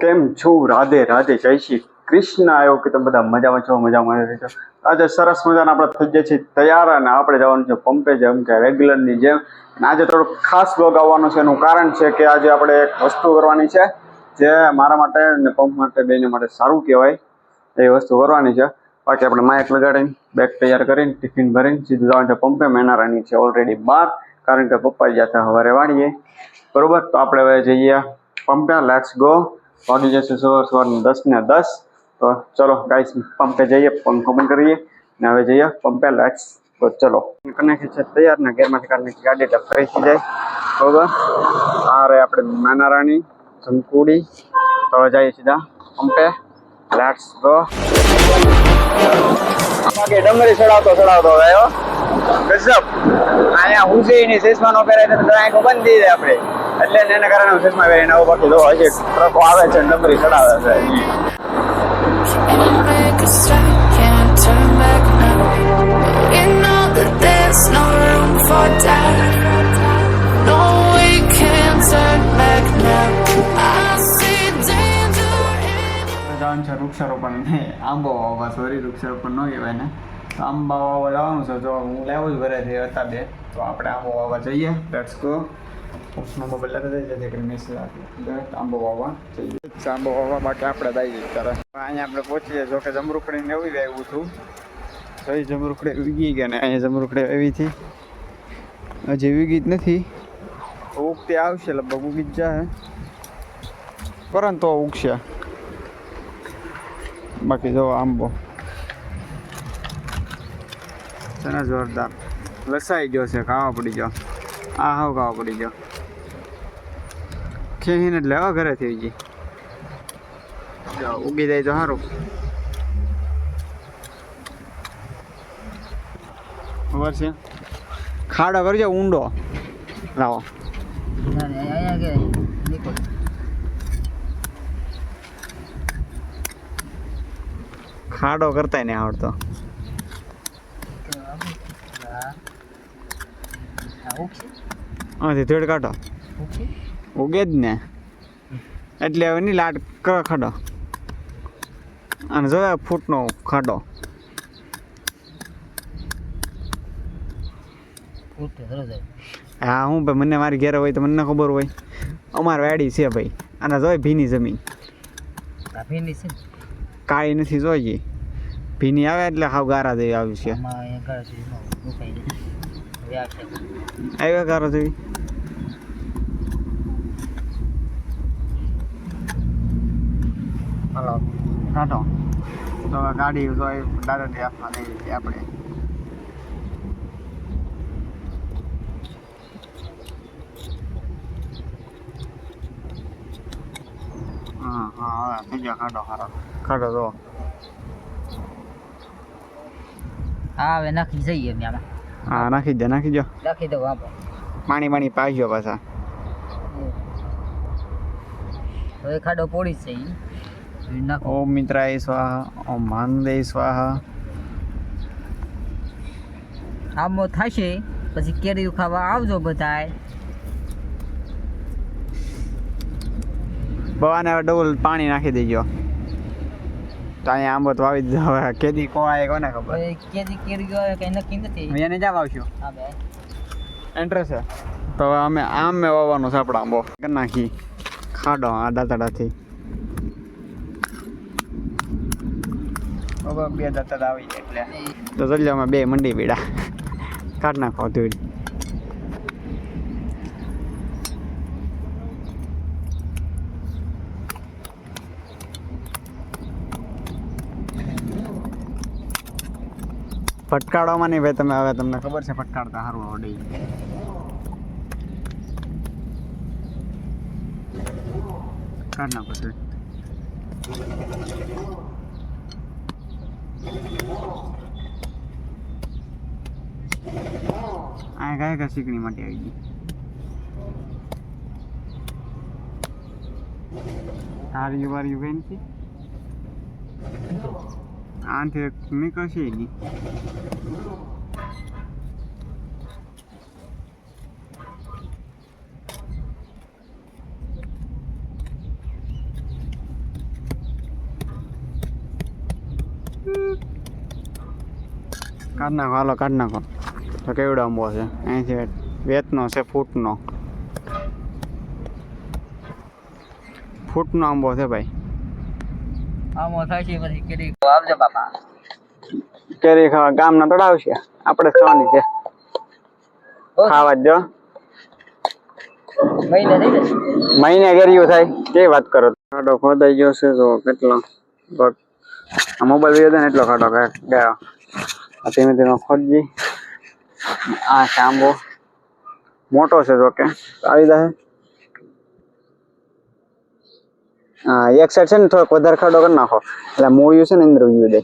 કેમ છું? રાધે રાધે, જય શ્રી કૃષ્ણ. આવ્યો કે તમે બધા મજામાં છો, મજામાં રહેજો આજે સરસ મજાના આપણે થઈ જાય છે તૈયાર અને આપણે જવાનું છે પંપે, જેમ કે રેગ્યુલરની જેમ. અને આજે થોડુંક ખાસ બ્લોગ આવવાનું છે. એનું કારણ છે કે આજે આપણે એક વસ્તુ કરવાની છે, જે મારા માટે અને પંપ માટે બેને માટે સારું કહેવાય. એ વસ્તુ કરવાની છે. બાકી આપણે માઇક લગાડીને બેગ તૈયાર કરીને ટિફિન ભરીને, સીધું જવાનું છે પંપે. મેનારાની છે ઓલરેડી બાર કારણ કે પપ્પા ગયા હતા સવારે વાળીએ બરોબર? તો આપણે હવે જઈએ પંપે. લેટ્સ ગો વાગી જશે સવાર સવારના દસ ને દસ તો ચલો ગાઈસ પંપે જઈએ પંખો બંધ કરીએ ને હવે જઈએ પંપે લેટ્સ તો ચલો કનેક્શન છે તૈયાર ને ઘેરમાંથી કાઢી નાખી ગાડી એટલે ફરી થઈ જાય બરોબર આ રે આપણે નાનારાણી જમકુડી તો હવે જઈએ સીધા પંપે લેટ્સ ગો બાકી ડમરી ચડાવતો ચડાવતો આવ્યો ગજબ અહીંયા હુસેની ચશ્માનો પહેરાય તો આંખો બંધ થઈ જાય આપણે એટલે એને કારણે હું એના આવું બાકી જો હજી ટ્રકો આવે છે ડમરી ચડાવે છે. છે વૃક્ષારોપણ આંબો વાવવા સોરી, વૃક્ષારોપણ ન કહેવાય ને આંબા વાવવા જવાનું છે. જો હું લેવું જ ઘરેથી હતા બે, તો આપણે આંબો વાવવા જઈએ. લેટ્સ ગો લેતા જઈએ જેથી કરીને મેસેજ આપીએ આંબો વાવવા જઈએ આંબો વાવવા બાકી આપણે દઈ ત્યારે અહીંયા આપણે પહોંચીએ. જો કે જમરૂખડી ને એવી આવ્યું તો એ જમરૂખડી વીગી ગયા ને અહીંયા જમરૂખડી એવી થી હજી વીગી જ નથી. ઉગતી આવશે લગભગ ઉગી જ જાય પરંતુ ઉગશે. બાકી જો આંબો. છે જોરદાર. લસાઈ ગયો છે ખાવા પડી ગયો. આ હાવ ખાવા પડી ગયો. ખેહીને એટલે આવા ઘરે થઈ જઈ જો ઉગી જાય તો સારું ખબર છે? ખાડો કરજો ઊંડો. લાવો. ખાડો કરતાય નહીં આવડતો. આથી થેડ કાઢો. ઉગે જ ને. એટલે હવે ની લાટ કર ખાડો. અને જોયા ફૂટનો ખાડો. હા હું ભાઈ મને મારી ઘેર હોય તો મને ખબર હોય. અમાર વાડી છે ભાઈ. અને જોઈ ભીની જમીન. કાળી નથી જોઈએ ભીની આવે એટલે હાવ ગારા જેવી આવી છે. આવ્યા ગારા જેવી? હલો કાઢો. તો ગાડી તો એ ડાયરેક્ટ લઈ આપણે. હા હા થઈ ગયા ખાડો ખાડો ખાડો તો હા હવે નાખી જઈએ અમે હા નાખી દે નાખી દો. નાખી દો આપો પાણી પાણી પાઈ પાછા. હવે ખાડો પોડી નાખો ઓમ મિત્રાય સ્વાહા ઓમ માંગદે સ્વાહા આંબો થશે પછી કેરી ખાવા આવજો બધાય ભવાને હવે ડબલ પાણી નાખી દેજો તો અહીંયા આંબો તો આવી જ હવે કેદી કોવાય કોને ખબર કેદી કેરી ગયો કઈ નક્કી નથી એને જાવ આવશું હા બે એન્ટ્રસ છે તો હવે અમે આમ મેં વાવવાનો છે આપણે આંબો નાખી ખાડો આ દાંતડાથી બે દાંતડા આવી એટલે તો જલ્દી બે મંડી પીડા કાઢ નાખો ધૂળ ફટકાડવામાં નહીં ભાઈ તમે, હવે તમને ખબર છે ફટકાડતા સારું ઓડી. કાઢ નાખો ધૂળ. આ કયા કયા શીખણી માટે આવી ગઈ? તારી વારી બેન છે આથી નીકળશે નહીં. કાઢ નાખો હાલો કાઢ નાખો તો કેવડો આંબો છે? અહીંથી વેતનો છે ફૂટનો. ફૂટનો આંબો છે ભાઈ. આંબો થાશે પછી કેરી. ખાવા આવજો બાપા. કેરી ખાવા ગામના તળાવ છે. આપણે ખાવાની છે. ખાવા જ જો. મહિને કેરીઓ થાય. કે વાત કરો? ખાડો ખોદાઈ ગયો છે તો કેટલો. આ મોબાઈલ વિયો ને એટલો ખાડો ગયો. આ તેનો ખોદજી આ આંબો મોટો છે જોકે આવી જાય હા, એક સાઈડ છે ને થોડોક વધારે ખાડો કરી નાખો. એટલે મૂળિયું છે ને અંદર વ્યૂ દે.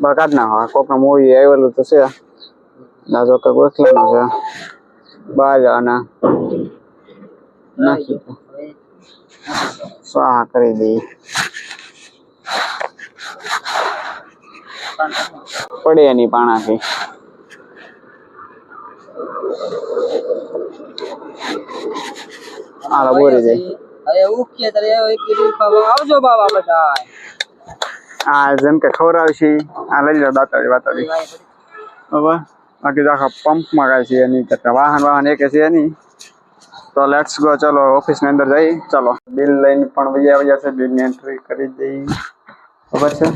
ના નાખો. કોકનું મૂવી આવેલું તો છે. દાદો કે ગોખલાનો છે. બાજ અને નાખી સ્વાહા કરી દઈ પડે એની પાણાથી. હાલો બોરી જાય હવે ઉખીએ ત્યારે કેરી આવજો બાબા બધા આ જેમ કે ખવડાવશી આ લઈ લો દાતાડી વાતાડી બરાબર બાકી તો આખા પંપમાં કાંઈ છે નહીં કરતા વાહન વાહન એક છે નહીં. તો લેટ્સ ગો ચલો ઓફિસની અંદર જઈ, ચલો. બિલ લઈને પણ વહી આવી છે બિલની એન્ટ્રી કરી દઈ. ખબર છે?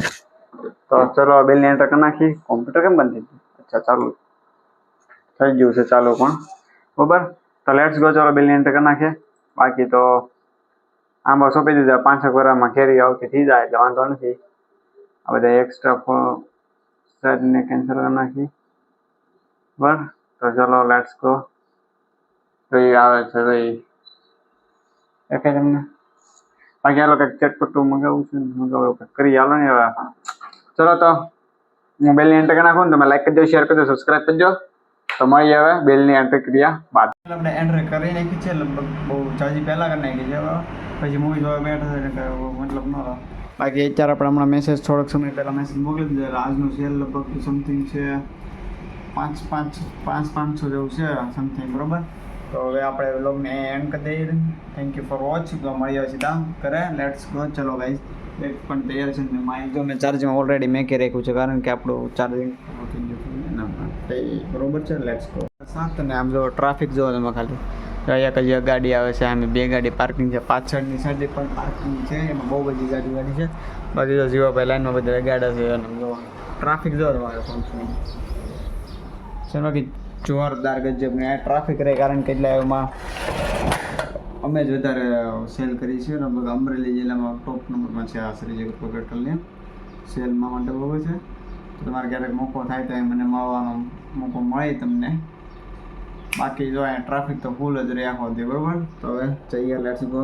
તો ચલો બિલની એન્ટ્રી કરી નાખી. કોમ્પ્યુટર કેમ બંધ થઈ અચ્છા, ચાલુ થઈ ગયું છે, ચાલુ પણ. બરાબર? તો લેટ્સ ગો ચલો બિલની એન્ટ્રી કરી નાખીએ. બાકી તો આંબો સોંપી દીધા, પાંચેક વરામાં કેરી આવતી થઈ જાય, એટલે વાંધો નથી. આ બધા એક્સ્ટ્રા સેટને કેન્સલ કરી નાખી. બરાબર? તો ચલો લેટ્સ ગો કઈ આવે છે, ભાઈ. એ કઈ તમને બાકી હાલો કંઈક ચટપટું મગાવું છે, મગાવું કંઈક કરી હાલો ને હવે. ચલો તો, હું બેલની એન્ટ્રી નાખું ને તમે લાઈક કરજો શેર કરજો સબસ્ક્રાઈબ કરજો તો મળી હવે બેલની એન્ટ્રી ક્રિયા બાદ. આપણે એન્ટ્રી કરી નાખી છે, લગભગ બહુ ચાજી પહેલાં કરી નાખી છે પછી મૂવી જોવા બેઠા છે, એટલે મતલબ ન બાકી અત્યારે આપણે હમણાં મેસેજ થોડોક સમય પહેલાં મેસેજ મોકલી દીધો, એટલે આજનું સેલ લગભગ સમથિંગ છે. પાંચ પાંચ પાંચ, પાંચસો જેવું છે સમથિંગ બરોબર? તો હવે આપણે વ્લોગને એન્ડ કરી દઈએ. થેન્ક યુ ફોર વોચ તો મળી આવે સીધા કરે લેટ્સ ગો ચલો ગાઈઝ બેગ પણ તૈયાર છે ને માઇક જો મેં ચાર્જિંગ ઓલરેડી મેં કે રાખ્યું છે, કારણ કે આપણું ચાર્જિંગ બરોબર છે. લેટ્સ ગો સાત ને આમ જો ટ્રાફિક જો તમે ખાલી. અહીંયા કઈ ગાડી આવે છે, આમ બે ગાડી પાર્કિંગ છે. પાછળની સાઈડે પણ પાર્કિંગ છે. એમાં બહુ બધી ગાડી ગાડી છે. બાકી જો જીવાભાઈ લાઈનમાં બધા ગાડા છે જો ટ્રાફિક જો તમારે પંપની છે બાકી જોરદાર ગજબ ને આ ટ્રાફિક રહે કારણ કે એટલે એમાં અમે જ વધારે સેલ કરી છે લગભગ અમરેલી જિલ્લામાં ટોપ નંબરમાં છે આ શ્રી જગત પેટ્રોલની સેલમાં માટે બહુ છે. તો તમારે ક્યારેક મોકો થાય તો મને મળવાનો મોકો મળે તમને. બાકી જો અહીંયા ટ્રાફિક તો ફૂલ જ રહે આખો બરોબર. તો હવે જઈએ લેટ્સ ગો